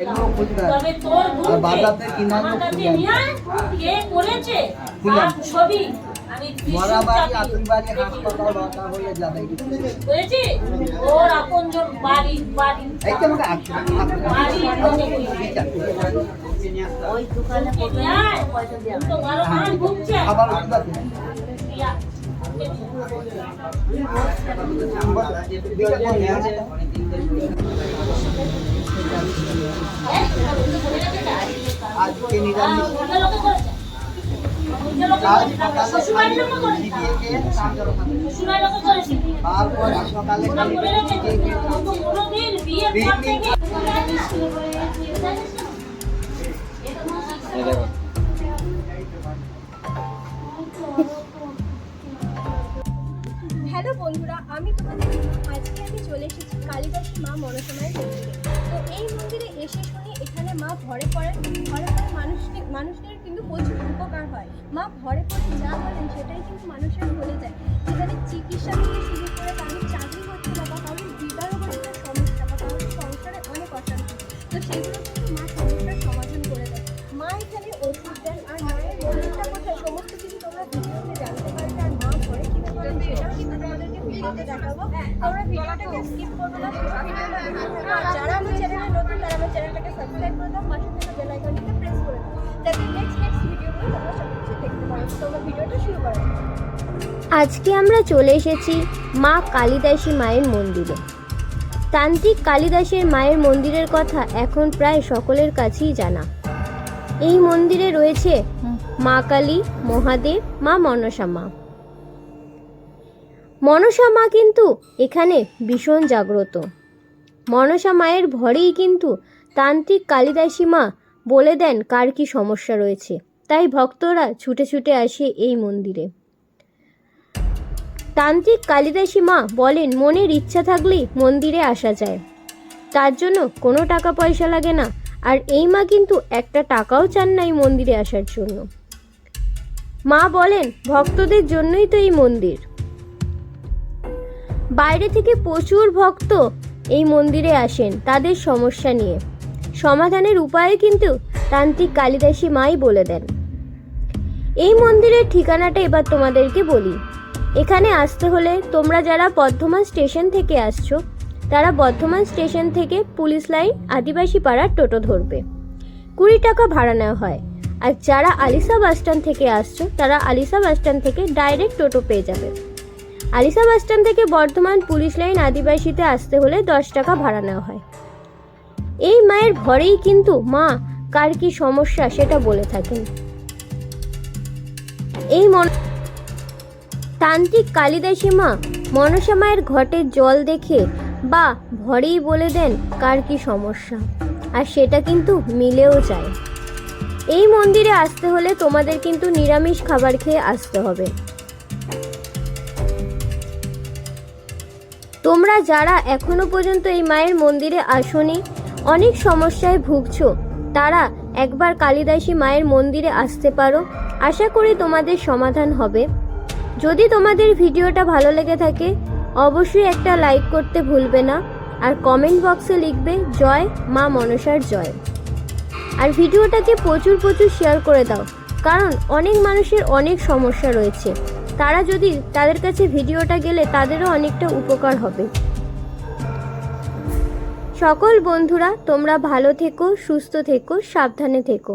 তবে তোর কে করেছে ছবি। আমি হয়ে বুঝেছি ওর আপনজন বাড়ি বাড়ি। ওই দোকানে ঘুরছে আবার আজকে নিরামিষ। লোকে করেছে। বন্ধুরা, আমি তোমাদের আজকে আমি চলে এসেছি কালিদাসী মা মনসমায় মন্দিরে। তো এই মন্দিরে এসে শুনি এখানে মা ঘরে পড়ে ঘরে পড়ে মানুষকে মানুষদের কিন্তু প্রচুর উপকার হয়। মা ঘরে পড়ে যা বলেন সেটাই কিন্তু মানুষের হয়ে যায়। এখানে চিকিৎসা থেকে শুরু করে আজকে আমরা চলে এসেছি মা কালিদাসী মায়ের মন্দিরে। তান্ত্রিক কালিদাসের মায়ের মন্দিরের কথা এখন প্রায় সকলের কাছেই জানা। এই মন্দিরে রয়েছে মা কালী, মহাদেব, মা মনসা মা। মনসা মা কিন্তু এখানে ভীষণ জাগ্রত। মনসা মায়ের ভরেই কিন্তু তান্ত্রিক কালিদাসী মা বলে দেন কার কি সমস্যা রয়েছে। তাই ভক্তরা ছুটে ছুটে আসে এই মন্দিরে। তান্ত্রিক কালিদাসী মা বলেন, মনের ইচ্ছা থাকলেই মন্দিরে আসা যায়। তার জন্য কোনো টাকা পয়সা লাগে না। আর এই মা কিন্তু একটা টাকাও চান না এই মন্দিরে আসার জন্য। মা বলেন, ভক্তদের জন্যই তো এই মন্দির। বাইরে থেকে প্রচুর ভক্ত এই মন্দিরে আসেন তাদের সমস্যা নিয়ে। সমাধানের উপায় কিন্তু তান্ত্রিক কালিদাসী মাই বলে দেন। এই মন্দিরের ঠিকানাটা এবার তোমাদেরকে বলি। এখানে আসতে হলে তোমরা যারা বর্ধমান স্টেশন থেকে আসছো, তারা বর্ধমান স্টেশন থেকে পুলিশ লাইন আদিবাসী পাড়ার টোটো ধরবে। কুড়ি টাকা ভাড়া নেওয়া হয়। আর যারা আলিসা বাসস্ট্যান্ড থেকে আসছো, তারা আলিসা বাসস্ট্যান্ড থেকে ডাইরেক্ট টোটো পেয়ে যাবে। আলিসা বাসস্ট্যান্ড থেকে বর্ধমান পুলিশ লাইন আদিবাসীতে আসতে হলে দশ টাকা ভাড়া নেওয়া হয়। এই মায়ের ঘরেই কিন্তু মা কার কি সমস্যা সেটা বলে থাকেন। এই মন তান্ত্রিক কালিদাসী মা মনসা মায়ের ঘটে জল দেখে বা ভরেই বলে দেন কার কি সমস্যা, আর সেটা কিন্তু মিলেও যায়। এই মন্দিরে আসতে হলে তোমাদের কিন্তু নিরামিষ খাবার খেয়ে আসতে হবে। তোমরা যারা এখনও পর্যন্ত এই মায়ের মন্দিরে আসনি, অনেক সমস্যায় ভুগছো। তারা একবার কালিদাসী মায়ের মন্দিরে আসতে পারো। আশা করি তোমাদের সমাধান হবে। যদি তোমাদের ভিডিওটা ভালো লেগে থাকে, অবশ্যই একটা লাইক করতে ভুলবে না। আর কমেন্ট বক্সে লিখবে, জয় মা মনসার জয়। আর ভিডিওটাকে প্রচুর প্রচুর শেয়ার করে দাও, কারণ অনেক মানুষের অনেক সমস্যা রয়েছে। তারা যদি তাদের কাছে ভিডিওটা গেলে তাদেরও অনেকটা উপকার হবে। সকল বন্ধুরা, তোমরা ভালো থেকো, সুস্থ থেকো, সাবধানে থেকো।